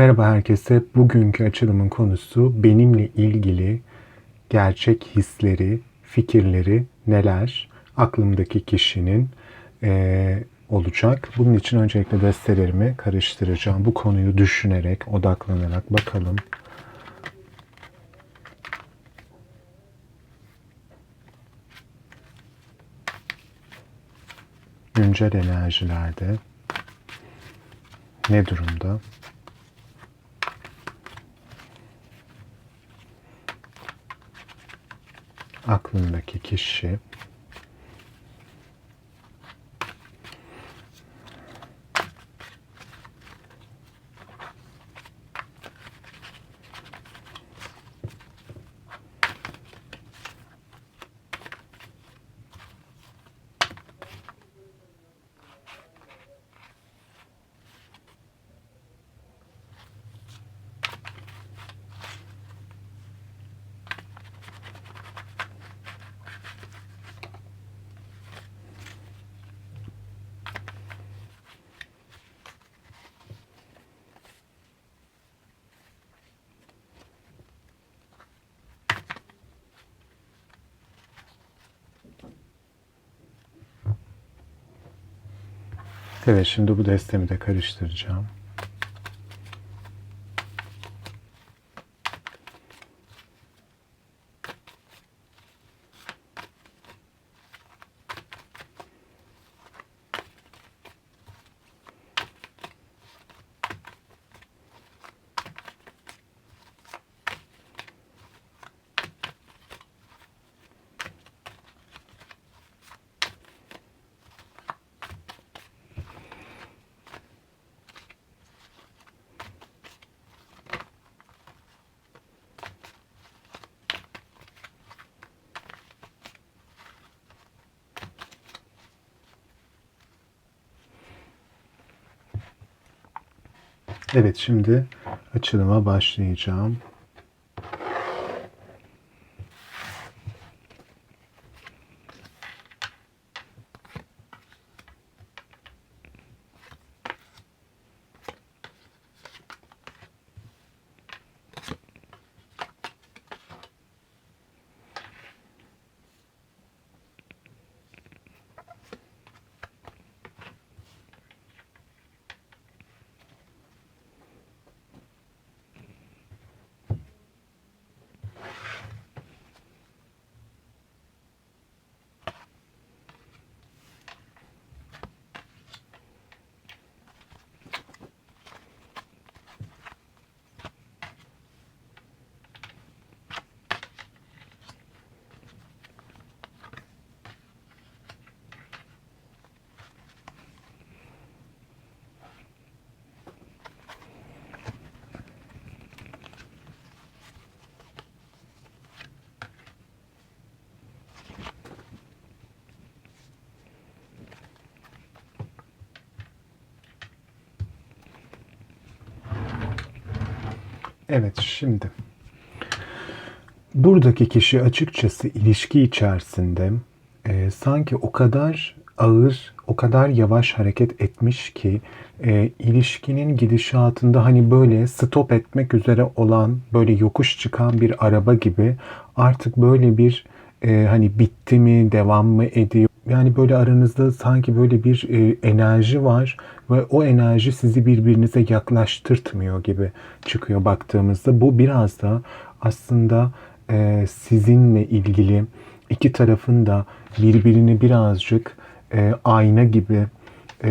Merhaba herkese. Bugünkü açılımın konusu benimle ilgili gerçek hisleri, fikirleri neler aklımdaki kişinin eee, olacak. Bunun için öncelikle destelerimi karıştıracağım. Bu konuyu düşünerek, odaklanarak bakalım. Güncel enerjilerde ne durumda? Aklındaki kişi Evet şimdi bu destemi de karıştıracağım. Evet şimdi açılıma başlayacağım. Evet şimdi buradaki kişi açıkçası ilişki içerisinde e, sanki o kadar ağır, o kadar yavaş hareket etmiş ki e, ilişkinin gidişatında hani böyle stop etmek üzere olan böyle yokuş çıkan bir araba gibi artık böyle bir e, hani bitti mi, devam mı ediyor? Yani böyle aranızda sanki böyle bir e, enerji var ve o enerji sizi birbirinize yaklaştırtmıyor gibi çıkıyor baktığımızda. Bu biraz da aslında e, sizinle ilgili iki tarafın da birbirini birazcık e, ayna gibi e,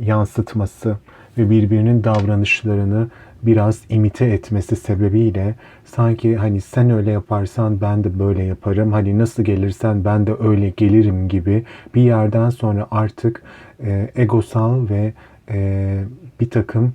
yansıtması ve birbirinin davranışlarını biraz imite etmesi sebebiyle sanki hani sen öyle yaparsan ben de böyle yaparım. Hani nasıl gelirsen ben de öyle gelirim gibi bir yerden sonra artık e, egosal ve e, bir takım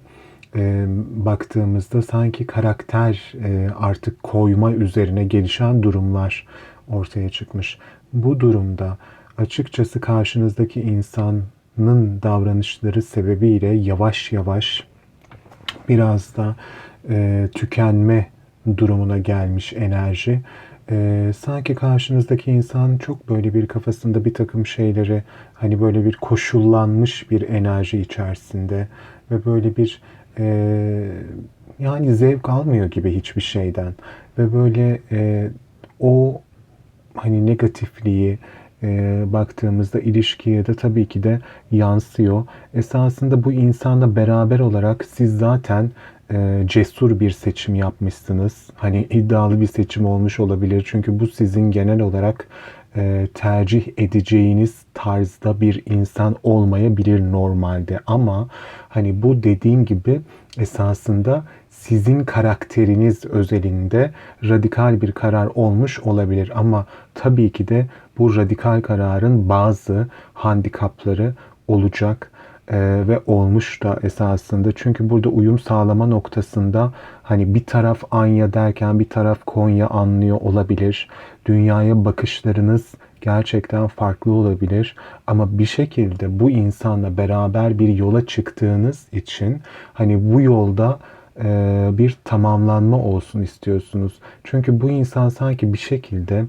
e, baktığımızda sanki karakter e, artık koyma üzerine gelişen durumlar ortaya çıkmış. Bu durumda açıkçası karşınızdaki insanın davranışları sebebiyle yavaş yavaş biraz da e, tükenme durumuna gelmiş enerji. E, sanki karşınızdaki insan çok böyle bir kafasında bir takım şeyleri hani böyle bir koşullanmış bir enerji içerisinde ve böyle bir e, yani zevk almıyor gibi hiçbir şeyden ve böyle e, o hani negatifliği e, baktığımızda ilişkiye de tabii ki de yansıyor. Esasında bu insanla beraber olarak siz zaten e, cesur bir seçim yapmışsınız. Hani iddialı bir seçim olmuş olabilir. Çünkü bu sizin genel olarak e, tercih edeceğiniz tarzda bir insan olmayabilir normalde. Ama hani bu dediğim gibi esasında sizin karakteriniz özelinde radikal bir karar olmuş olabilir. Ama tabii ki de bu radikal kararın bazı handikapları olacak e, ve olmuş da esasında. Çünkü burada uyum sağlama noktasında hani bir taraf Anya derken bir taraf Konya anlıyor olabilir. Dünyaya bakışlarınız gerçekten farklı olabilir ama bir şekilde bu insanla beraber bir yola çıktığınız için hani bu yolda e, bir tamamlanma olsun istiyorsunuz. Çünkü bu insan sanki bir şekilde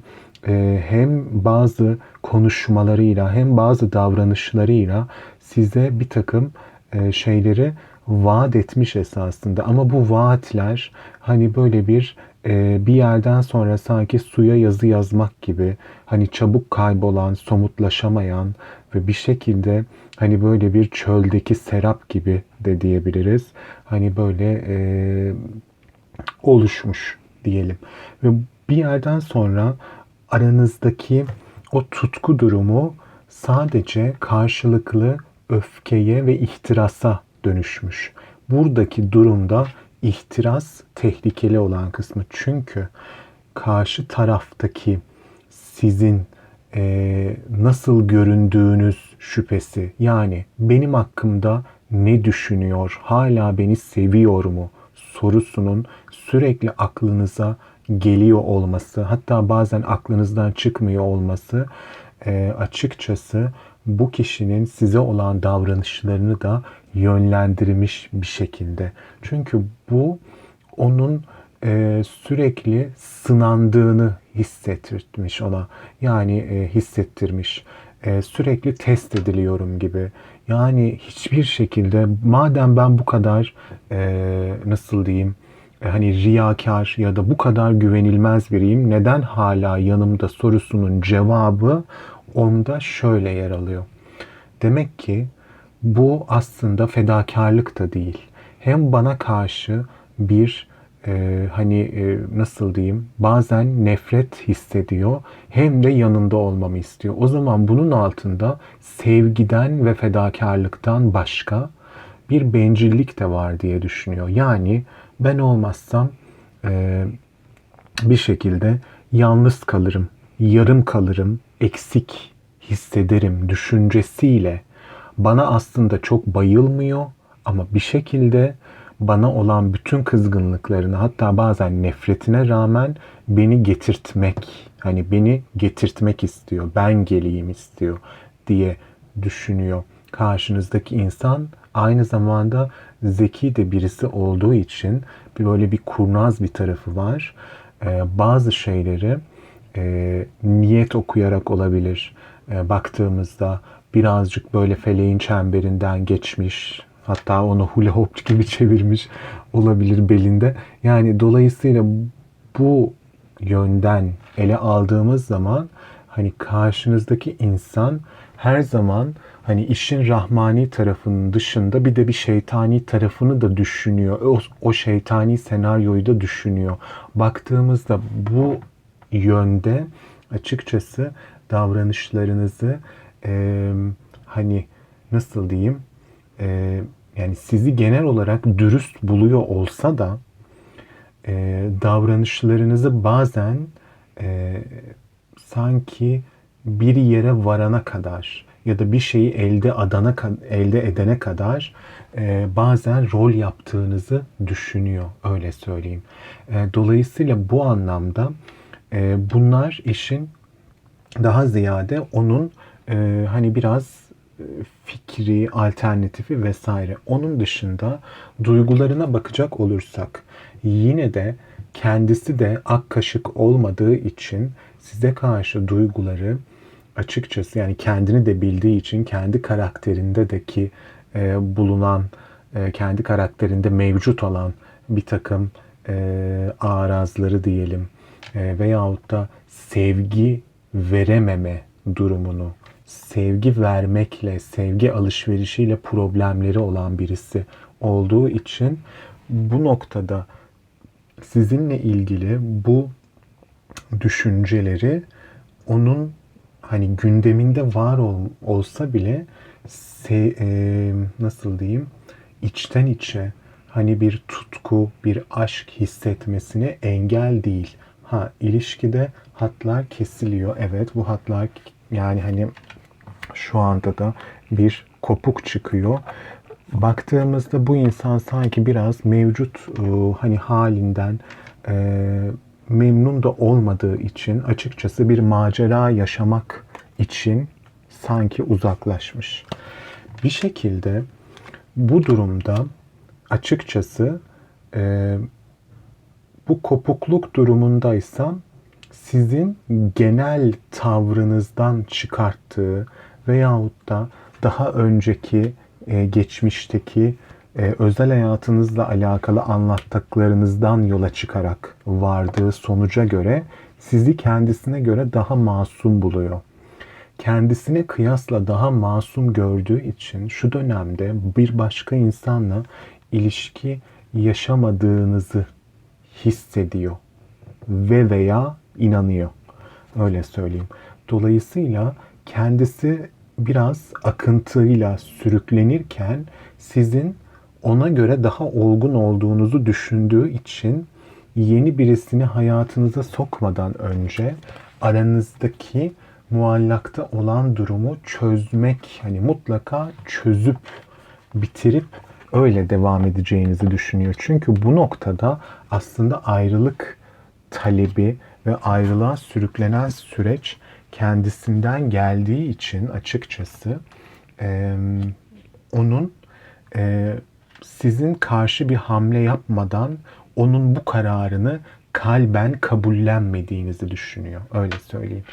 e, hem bazı konuşmalarıyla hem bazı davranışlarıyla size bir takım e, şeyleri vaat etmiş esasında. Ama bu vaatler hani böyle bir bir yerden sonra sanki suya yazı yazmak gibi hani çabuk kaybolan, somutlaşamayan ve bir şekilde hani böyle bir çöldeki serap gibi de diyebiliriz. Hani böyle e, oluşmuş diyelim. Ve bir yerden sonra aranızdaki o tutku durumu sadece karşılıklı öfkeye ve ihtirasa dönüşmüş. Buradaki durumda ihtiras tehlikeli olan kısmı. Çünkü karşı taraftaki sizin e, nasıl göründüğünüz şüphesi. Yani benim hakkımda ne düşünüyor, hala beni seviyor mu sorusunun sürekli aklınıza geliyor olması, hatta bazen aklınızdan çıkmıyor olması e, açıkçası bu kişinin size olan davranışlarını da yönlendirmiş bir şekilde. Çünkü bu onun e, sürekli sınandığını hissettirmiş ona. Yani e, hissettirmiş. E, sürekli test ediliyorum gibi. Yani hiçbir şekilde madem ben bu kadar e, nasıl diyeyim e, hani riyakar ya da bu kadar güvenilmez biriyim neden hala yanımda sorusunun cevabı onda şöyle yer alıyor. Demek ki bu aslında fedakarlık da değil. Hem bana karşı bir e, hani e, nasıl diyeyim bazen nefret hissediyor hem de yanında olmamı istiyor. O zaman bunun altında sevgiden ve fedakarlıktan başka bir bencillik de var diye düşünüyor. Yani ben olmazsam e, bir şekilde yalnız kalırım, yarım kalırım, eksik hissederim düşüncesiyle bana aslında çok bayılmıyor ama bir şekilde bana olan bütün kızgınlıklarını hatta bazen nefretine rağmen beni getirtmek hani beni getirtmek istiyor ben geleyim istiyor diye düşünüyor. Karşınızdaki insan aynı zamanda zeki de birisi olduğu için böyle bir kurnaz bir tarafı var. Ee, bazı şeyleri e, niyet okuyarak olabilir e, baktığımızda birazcık böyle feleğin çemberinden geçmiş Hatta onu hula hoop gibi çevirmiş olabilir belinde. Yani dolayısıyla bu yönden ele aldığımız zaman hani karşınızdaki insan her zaman hani işin rahmani tarafının dışında bir de bir şeytani tarafını da düşünüyor. O, o şeytani senaryoyu da düşünüyor. Baktığımızda bu yönde açıkçası davranışlarınızı e, hani nasıl diyeyim e, yani sizi genel olarak dürüst buluyor olsa da e, davranışlarınızı bazen e, sanki bir yere varana kadar ya da bir şeyi elde adana elde edene kadar e, bazen rol yaptığınızı düşünüyor öyle söyleyeyim. E, dolayısıyla bu anlamda e, bunlar işin daha ziyade onun e, hani biraz fikri, alternatifi vesaire. Onun dışında duygularına bakacak olursak yine de kendisi de ak kaşık olmadığı için size karşı duyguları açıkçası yani kendini de bildiği için kendi karakterinde de ki e, bulunan e, kendi karakterinde mevcut olan bir takım e, arazları diyelim e, veyahut da sevgi verememe durumunu, sevgi vermekle, sevgi alışverişiyle problemleri olan birisi olduğu için bu noktada sizinle ilgili bu düşünceleri onun hani gündeminde var ol, olsa bile se, e, nasıl diyeyim içten içe hani bir tutku, bir aşk hissetmesine engel değil. Ha ilişkide hatlar kesiliyor. Evet bu hatlar yani hani şu anda da bir kopuk çıkıyor. Baktığımızda bu insan sanki biraz mevcut e, hani halinden e, memnun da olmadığı için açıkçası bir macera yaşamak için sanki uzaklaşmış. Bir şekilde bu durumda açıkçası e, bu kopukluk durumundaysa sizin genel tavrınızdan çıkarttığı veyahut da daha önceki e, geçmişteki e, özel hayatınızla alakalı anlattıklarınızdan yola çıkarak vardığı sonuca göre sizi kendisine göre daha masum buluyor. Kendisine kıyasla daha masum gördüğü için şu dönemde bir başka insanla ilişki yaşamadığınızı hissediyor ve veya inanıyor. Öyle söyleyeyim. Dolayısıyla kendisi biraz akıntıyla sürüklenirken sizin ona göre daha olgun olduğunuzu düşündüğü için yeni birisini hayatınıza sokmadan önce aranızdaki muallakta olan durumu çözmek hani mutlaka çözüp bitirip öyle devam edeceğinizi düşünüyor. Çünkü bu noktada aslında ayrılık talebi ve ayrılığa sürüklenen süreç kendisinden geldiği için açıkçası e, onun e, sizin karşı bir hamle yapmadan onun bu kararını kalben kabullenmediğinizi düşünüyor. Öyle söyleyeyim.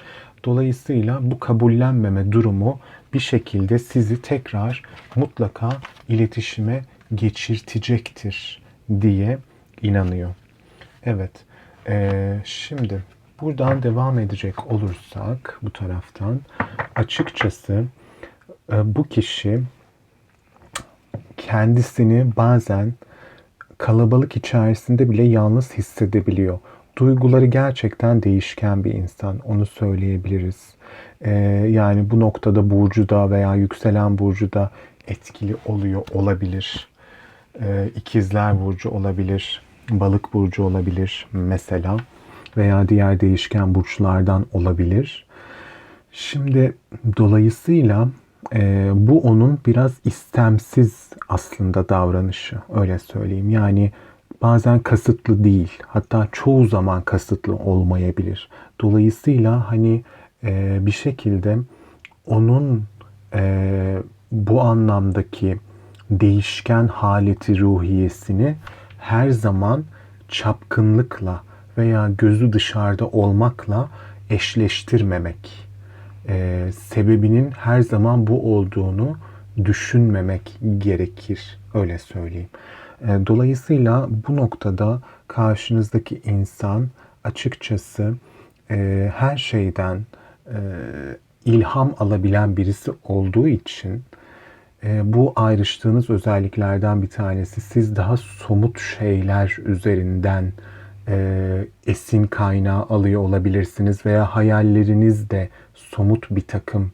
Dolayısıyla bu kabullenmeme durumu bir şekilde sizi tekrar mutlaka iletişime geçirtecektir diye inanıyor. Evet. Ee, şimdi buradan devam edecek olursak bu taraftan açıkçası e, bu kişi kendisini bazen kalabalık içerisinde bile yalnız hissedebiliyor. Duyguları gerçekten değişken bir insan. Onu söyleyebiliriz. Ee, yani bu noktada Burcu'da veya yükselen Burcu'da etkili oluyor olabilir. Ee, ikizler Burcu olabilir. Balık Burcu olabilir mesela. Veya diğer değişken burçlardan olabilir. Şimdi dolayısıyla e, bu onun biraz istemsiz aslında davranışı öyle söyleyeyim. Yani bazen kasıtlı değil hatta çoğu zaman kasıtlı olmayabilir. Dolayısıyla hani e, bir şekilde onun e, bu anlamdaki değişken haleti ruhiyesini her zaman çapkınlıkla veya gözü dışarıda olmakla eşleştirmemek e, sebebinin her zaman bu olduğunu düşünmemek gerekir. Öyle söyleyeyim. E, dolayısıyla bu noktada karşınızdaki insan açıkçası e, her şeyden e, ilham alabilen birisi olduğu için bu ayrıştığınız özelliklerden bir tanesi. Siz daha somut şeyler üzerinden esin kaynağı alıyor olabilirsiniz veya hayalleriniz de somut bir takım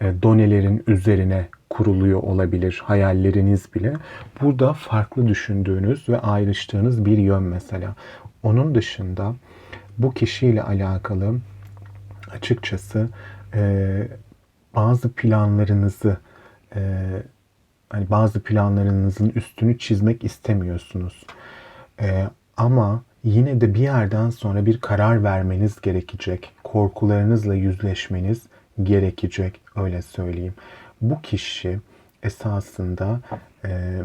donelerin üzerine kuruluyor olabilir hayalleriniz bile. Burada farklı düşündüğünüz ve ayrıştığınız bir yön mesela. Onun dışında bu kişiyle alakalı açıkçası e, bazı planlarınızı e, hani bazı planlarınızın üstünü çizmek istemiyorsunuz. E, ama yine de bir yerden sonra bir karar vermeniz gerekecek. Korkularınızla yüzleşmeniz gerekecek öyle söyleyeyim. Bu kişi esasında e,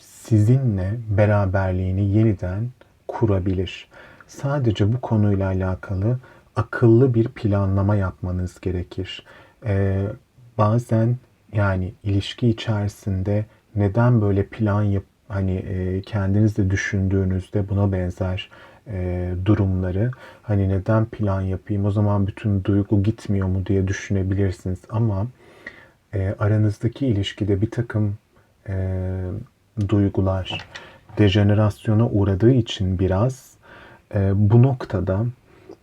sizinle beraberliğini yeniden kurabilir. Sadece bu konuyla alakalı akıllı bir planlama yapmanız gerekir. E, bazen yani ilişki içerisinde neden böyle plan yap hani e, kendiniz de düşündüğünüzde buna benzer e, durumları hani neden plan yapayım o zaman bütün duygu gitmiyor mu diye düşünebilirsiniz ama e, aranızdaki ilişkide bir takım e, duygular dejenerasyona uğradığı için biraz e, bu noktada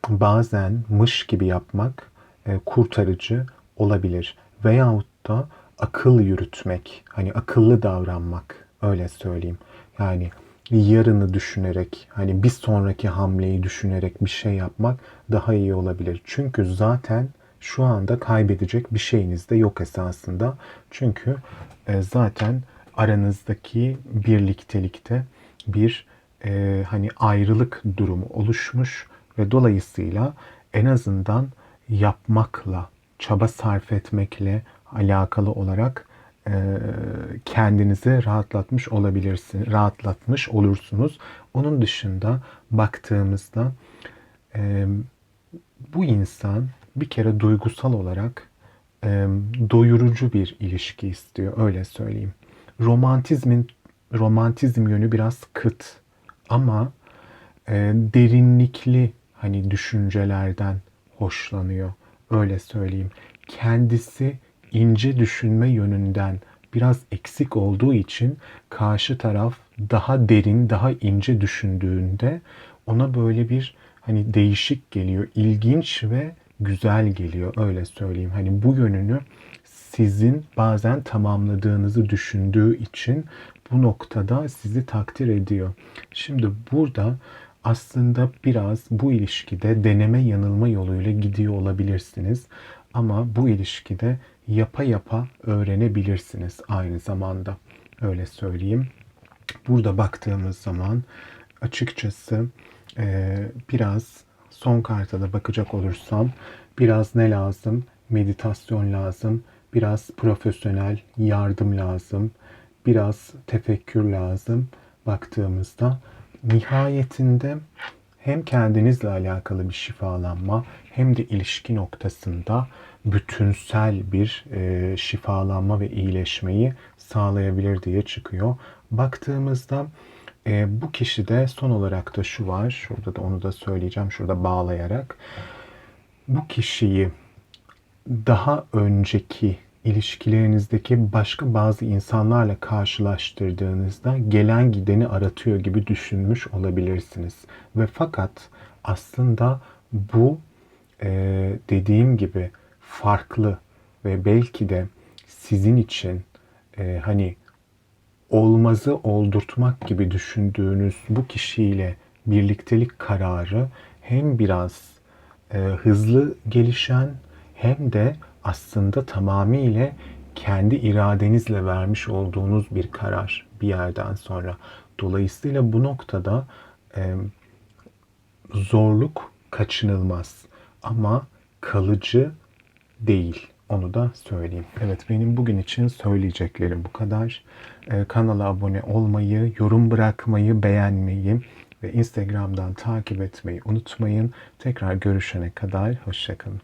bazen mış gibi yapmak e, kurtarıcı olabilir. Veyahut da akıl yürütmek, hani akıllı davranmak öyle söyleyeyim. Yani yarını düşünerek, hani bir sonraki hamleyi düşünerek bir şey yapmak daha iyi olabilir. Çünkü zaten şu anda kaybedecek bir şeyiniz de yok esasında. Çünkü e, zaten aranızdaki birliktelikte bir e, hani ayrılık durumu oluşmuş ve dolayısıyla en azından yapmakla, çaba sarf etmekle alakalı olarak e, kendinizi rahatlatmış olabilirsiniz, rahatlatmış olursunuz. Onun dışında baktığımızda e, bu insan bir kere duygusal olarak e, doyurucu bir ilişki istiyor, öyle söyleyeyim. Romantizmin romantizm yönü biraz kıt ama e, derinlikli hani düşüncelerden hoşlanıyor. Öyle söyleyeyim. Kendisi ince düşünme yönünden biraz eksik olduğu için karşı taraf daha derin, daha ince düşündüğünde ona böyle bir hani değişik geliyor, ilginç ve güzel geliyor öyle söyleyeyim. Hani bu yönünü sizin bazen tamamladığınızı düşündüğü için bu noktada sizi takdir ediyor. Şimdi burada aslında biraz bu ilişkide deneme yanılma yoluyla gidiyor olabilirsiniz. Ama bu ilişkide yapa yapa öğrenebilirsiniz aynı zamanda. Öyle söyleyeyim. Burada baktığımız zaman açıkçası biraz son karta da bakacak olursam biraz ne lazım? Meditasyon lazım, biraz profesyonel yardım lazım, biraz tefekkür lazım baktığımızda nihayetinde hem kendinizle alakalı bir şifalanma hem de ilişki noktasında bütünsel bir e, şifalanma ve iyileşmeyi sağlayabilir diye çıkıyor. Baktığımızda e, bu kişide son olarak da şu var. Şurada da onu da söyleyeceğim. Şurada bağlayarak. Bu kişiyi daha önceki ilişkilerinizdeki başka bazı insanlarla karşılaştırdığınızda gelen gideni aratıyor gibi düşünmüş olabilirsiniz. Ve fakat aslında bu e, dediğim gibi farklı ve belki de sizin için e, hani olmazı oldurtmak gibi düşündüğünüz bu kişiyle birliktelik kararı hem biraz e, hızlı gelişen hem de aslında tamamıyla kendi iradenizle vermiş olduğunuz bir karar bir yerden sonra. Dolayısıyla bu noktada e, zorluk kaçınılmaz ama kalıcı değil. Onu da söyleyeyim. Evet benim bugün için söyleyeceklerim bu kadar. Ee, kanala abone olmayı, yorum bırakmayı, beğenmeyi ve Instagram'dan takip etmeyi unutmayın. Tekrar görüşene kadar hoşçakalın.